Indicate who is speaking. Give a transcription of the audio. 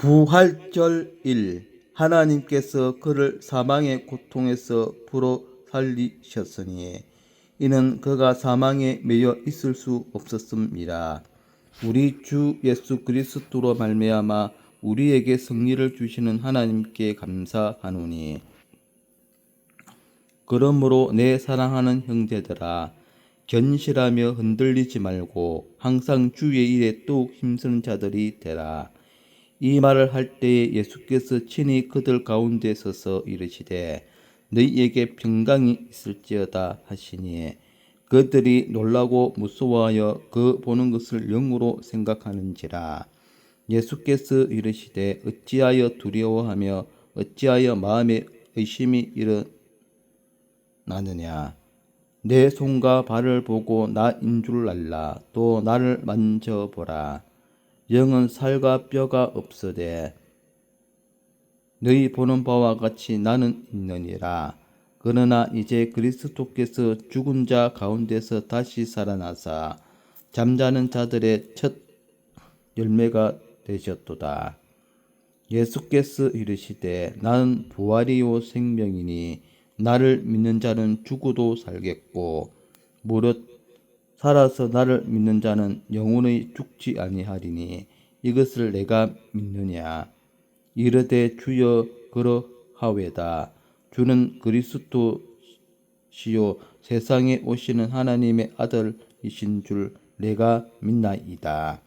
Speaker 1: 부활절 일 하나님께서 그를 사망의 고통에서 불어 살리셨으니 이는 그가 사망에 매여 있을 수 없었습니다. 우리 주 예수 그리스도로 말미암아 우리에게 승리를 주시는 하나님께 감사하노니 그러므로 내 사랑하는 형제들아 견실하며 흔들리지 말고 항상 주의 일에 뚝 힘쓰는 자들이 되라. 이 말을 할 때에 예수께서 친히 그들 가운데 서서 이르시되 너희에게 평강이 있을지어다 하시니 그들이 놀라고 무서워하여 그 보는 것을 영으로 생각하는지라. 예수께서 이르시되 어찌하여 두려워하며 어찌하여 마음에 의심이 일어나느냐? 내 손과 발을 보고 나인 줄 알라. 또 나를 만져보라 영은 살과 뼈가 없으되 너희 보는 바와 같이 나는 있느니라. 그러나 이제 그리스도께서 죽은 자 가운데서 다시 살아나사 잠자는 자들의 첫 열매가 되셨도다. 예수께서 이르시되 나는 부활이요 생명이니 나를 믿는 자는 죽어도 살겠고 무릇 살아서 나를 믿는 자는 영원히 죽지 아니하리니 이것을 내가 믿느냐? 이르되 주여 그러하외다. 주는 그리스도시요 세상에 오시는 하나님의 아들이신 줄 내가 믿나이다